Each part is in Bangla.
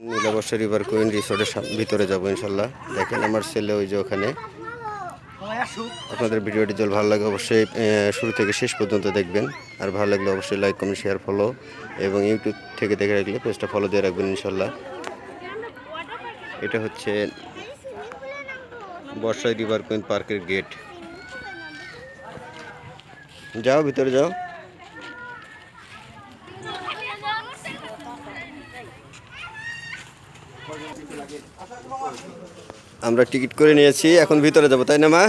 নীলাবর্ষ রিভার কুইন রিসোর্টের ভিতরে যাব ইনশাল্লাহ। দেখেন আমার ছেলে ওই যে ওখানে। আপনাদের ভিডিওটি যদি ভালো লাগে অবশ্যই শুরু থেকে শেষ পর্যন্ত দেখবেন। আর ভালো লাগলে অবশ্যই লাইক কমেন্ট শেয়ার ফলো এবং ইউটিউব থেকে দেখে রাখলে পেজটা ফলো দিয়ে রাখবেন ইনশাল্লাহ। এটা হচ্ছে বর্ষায় রিভার কুইন পার্কের গেট যাও ভিতরে যাও। আমরা টিকিট করে নিয়েছি, এখন ভিতরে যাব, তাই না, মা?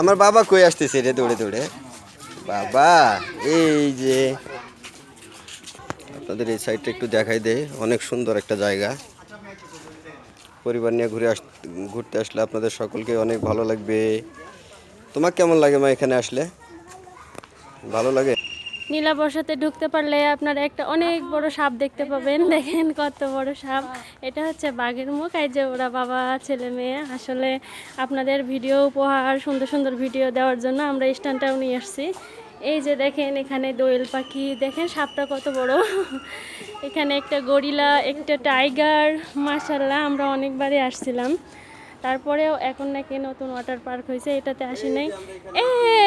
আমার বাবা কই আসতেছে রে দৌড়ে দৌড়ে? বাবা, এই যে। আপনাদের এই সাইডটা একটু দেখাই দেয় অনেক সুন্দর একটা জায়গা। পরিবার নিয়ে ঘুরে আস, ঘুরতে আসলে আপনাদের সকলকে অনেক ভালো লাগবে। তোমার কেমন লাগে মা এখানে আসলে? ভালো লাগে? নীলা বর্ষাতে ঢুকতে পারলে আপনারা একটা অনেক বড় সাপ দেখতে পাবেন। দেখেন কত বড় সাপ। এটা হচ্ছে বাঘের মুখ। এই যে ওরা বাবা, ছেলে, মেয়ে। আসলে আপনাদের ভিডিও উপহার, সুন্দর সুন্দর ভিডিও দেওয়ার জন্য আমরা স্ট্যান্ডটাও নিয়ে আসছি। এই যে দেখেন এখানে দোয়েল পাখি। দেখেন সাপটা কত বড়। এখানে একটা গরিলা, একটা টাইগার। মাশাল্লাহ আমরা অনেকবারই আসছিলাম। তারপরেও এখন নাকি নতুন ওয়াটার পার্ক হয়েছে এটাতে আসি নাই।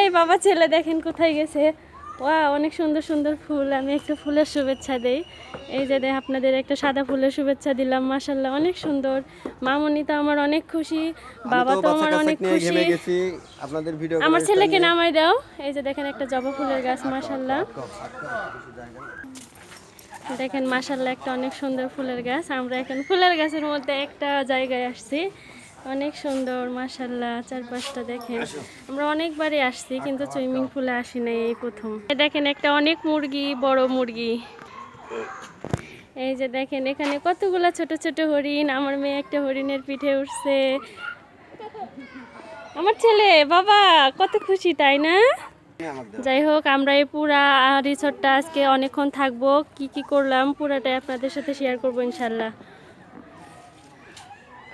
এই বাবা ছেলে দেখেন কোথায় গেছে। ওয়া অনেক সুন্দর সুন্দর ফুল আমি একটা ফুলের শুভেচ্ছা দেই। এই যে দেখ আপনাদের একটা সাদা ফুলের শুভেচ্ছা দিলাম মাসাল্লাহ অনেক সুন্দর। মামনি তো আমার অনেক খুশি বাবা তো আমার অনেক খুশি। আপনাদের ভিডিও আমার ছেলেকে নামাই দাও। এই যে দেখেন একটা জবা ফুলের গাছ মাসাল্লাহ দেখেন মাসাল্লাহ একটা অনেক সুন্দর ফুলের গাছ। আমরা এখন ফুলের গাছের মধ্যে একটা জায়গায় আসছি। অনেক সুন্দর মাসাল্লাহ চারপাশটা দেখেন। আমরা অনেকবারই আসছি কিন্তু সুইমিং পুলে আসি নাই এই প্রথম। এই দেখেন একটা অনেক মুরগি বড় মুরগি। এই যে দেখেন এখানে কতগুলা ছোট ছোট হরিণ। আমার মেয়ে একটা হরিণের পিঠে উঠছে। আমার ছেলে বাবা কত খুশি তাই না? যাই হোক আমরা এই পুরা রিসোর্টটা আজকে অনেকক্ষণ থাকব। কি কি করলাম পুরাটাই আপনাদের সাথে শেয়ার করব ইনশাল্লাহ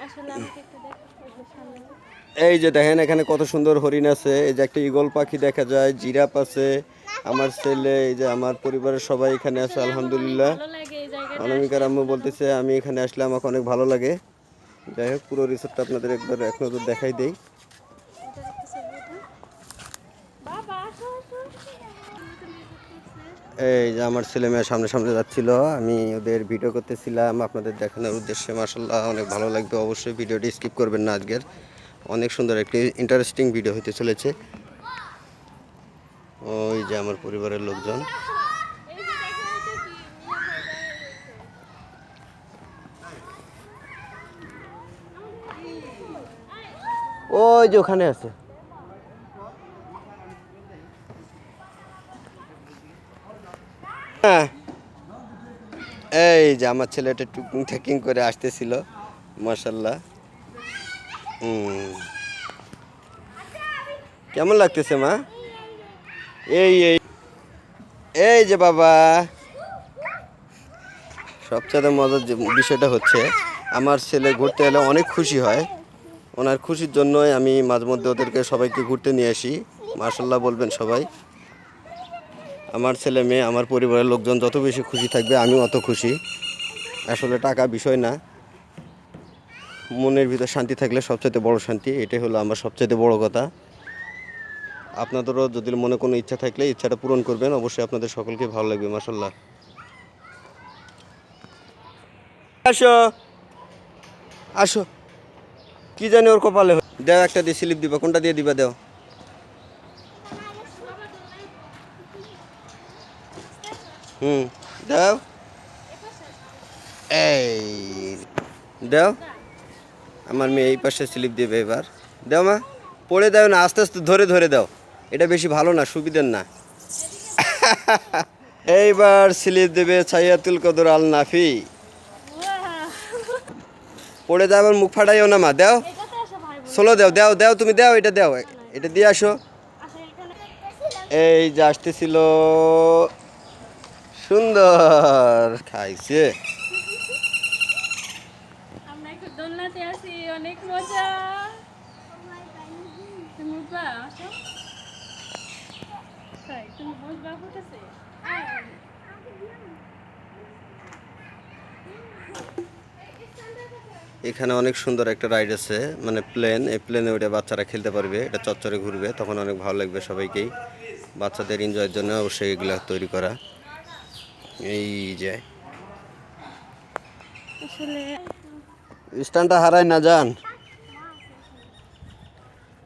আসলে আমাকে। এই যে দেখেন, এখানে কত সুন্দর হরিণ আছে। এই যে একটা ঈগল পাখি দেখা যায়, জিরাফ আছে। আমার ছেলে, এই যে আমার পরিবারের সবাই এখানে আছে, আলহামদুলিল্লাহ। অনামিকার আম্মু বলতেছে, আমি এখানে আসলে আমাকে অনেক ভালো লাগে। যাই হোক, পুরো রিসোর্টটা আপনাদের একবার এক নজর দেখাই দেই। এই যে আমার ছেলে মেয়ে সামনে সামনে যাচ্ছিল। আমি ওদের ভিডিও করতেছিলাম, আপনাদের দেখানোর উদ্দেশ্যে। মাসাল্লাহ অনেক ভালো লাগবে। অবশ্যই ভিডিওটি স্কিপ করবেন না আজকের। অনেক সুন্দর একটি ইন্টারেস্টিং ভিডিও হতে চলেছে। ওই যে আমার পরিবারের লোকজন। ওই যে ওখানে আছে। হ্যাঁ। এই যে আমার ছেলেটা টুকিং ঠাকিং করে আসতেছিল হুম কেমন লাগতেছে, মা? এই এই। এই যে বাবা। সবচেয়ে মজার যে বিষয়টা হচ্ছে, আমার ছেলে ঘুরতে এলে অনেক খুশি হয়। ওনার খুশির জন্যই আমি মাঝে মধ্যে ওদেরকে সবাইকে ঘুরতে নিয়ে আসি। মার্শাল্লাহ বলবেন সবাই। আমার ছেলে মেয়ে, আমার পরিবারের লোকজন যত বেশি খুশি থাকবে আমি অত খুশি। আসলে টাকা বিষয় না। মনের ভিতর শান্তি থাকলে সবচেয়ে বড় শান্তি, এটাই হলো আমার সবচেয়ে বড় কথা। আপনাদেরও যদি মনে কোনো ইচ্ছা থাকলে ইচ্ছাটা পূরণ করবেন, অবশ্যই আপনাদের সকলকে ভালো লাগবে মাসাল্লাহ আসো আসো। কি জানি ওর কপালে। দেও একটা দিয়ে স্লিপ দিবা, কোনটা দিয়ে দিবা দেও। হুম, দাও। এই, দাও। আমার মেয়ে এই পাশে স্লিপ দেবে এবার। দাও মা, পড়ে দাও না, আস্তে আস্তে ধরে ধরে দাও। এটা বেশি ভালো না, সুবিধার না। এইবার স্লিপ দেবে ছাইয়াতুল কদর আল নাফি। পড়ে দাও আবার মুখ ফাটাইও না মা, দাও। সোলো দাও দাও দাও, তুমি দাও, এটা দাও। এটা দিয়ে আসো। এই যে আসতেছিল। সুন্দর, খাইছে আমরা একটু অনেক মজা। তুমি উঠবা আসো। এখানে অনেক সুন্দর একটা রাইড আছে মানে প্লেন এই প্লেনে উঠে বাচ্চারা খেলতে পারবে এটা চচ্চরে ঘুরবে তখন অনেক ভালো লাগবে সবাইকেই। বাচ্চাদের এনজয়ের জন্য অবশ্যই এগুলো তৈরি করা। এই যে। আসলে স্ট্যান্ডটা হারাই না যান।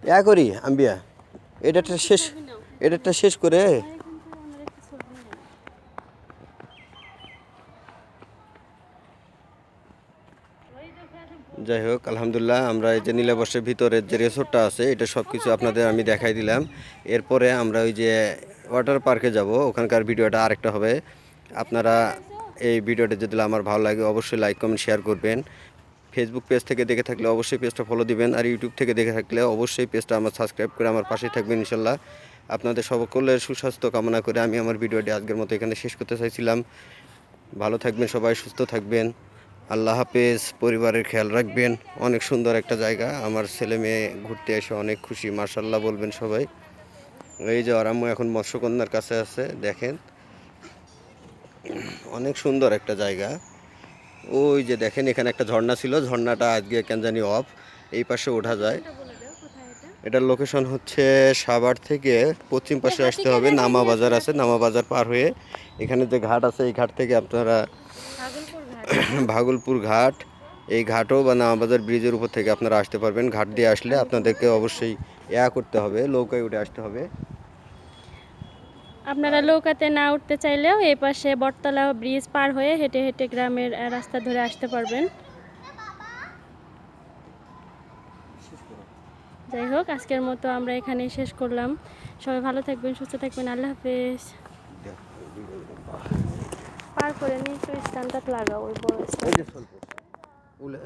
ইয়া করি, আম্বিয়া। এটাটা শেষ এটাটা শেষ করে। যাই হোক, আলহামদুলিল্লাহ, আমরা এই যে নীলাবর্ষের ভিতরে যে রিসোর্টটা আছে, এটা সব কিছু আপনাদের আমি দেখাই দিলাম। এরপরে আমরা ওই যে ওয়াটার পার্কে যাব, ওখানকার ভিডিওটা আরেকটা হবে। আপনারা এই ভিডিওটা যদি আমার ভালো লাগে, অবশ্যই লাইক, কমেন্ট, শেয়ার করবেন। ফেসবুক পেজ থেকে দেখে থাকলে অবশ্যই পেজটা ফলো দিবেন। আর ইউটিউব থেকে দেখে থাকলে অবশ্যই পেজটা আমার সাবস্ক্রাইব করে আমার পাশে থাকবেন ইনশাল্লাহ। আপনাদের সকলের সুস্বাস্থ্য কামনা করে আমি আমার ভিডিওটি আজকের মতো এখানে শেষ করতে চাইছিলাম। ভালো থাকবেন সবাই, সুস্থ থাকবেন। আল্লাহ হাফেজ, পরিবারের খেয়াল রাখবেন। অনেক সুন্দর একটা জায়গা। আমার ছেলে মেয়ে ঘুরতে এসে অনেক খুশি মার্শাল্লাহ বলবেন সবাই। এই যে আরাম্য এখন মৎস্যকন্যার কাছে আছে, দেখেন। অনেক সুন্দর একটা জায়গা। ওই যে দেখেন এখানে একটা ঝর্ণা ছিল। ঝর্ণাটা আজকে কেন জানি অফ এই পাশে ওঠা যায়। এটার লোকেশন হচ্ছে সাভার থেকে পশ্চিম পাশে আসতে হবে। নামা বাজার আছে নামা বাজার পার হয়ে। এখানে যে ঘাট আছে এই ঘাট থেকে আপনারা ভাগলপুর ঘাট। এই ঘাটও বা নামাবাজার ব্রিজের উপর থেকে আপনারা আসতে পারবেন। ঘাট দিয়ে আসলে আপনাদেরকে অবশ্যই ইয়া করতে হবে নৌকায় উঠে আসতে হবে। আপনারা নৌকাতে না উঠতে চাইলেও এই পাশে বটতলা ব্রিজ পার হয়ে হেঁটে হেঁটে গ্রামের রাস্তা ধরে আসতে পারবেন। যাই হোক, আজকের মতো আমরা এখানেই শেষ করলাম। সবাই ভালো থাকবেন, সুস্থ থাকবেন। আল্লাহ হাফেজ। পার করে নিয়ে স্ট্যান্ডার্ড লাগাও, ওই বড় উলে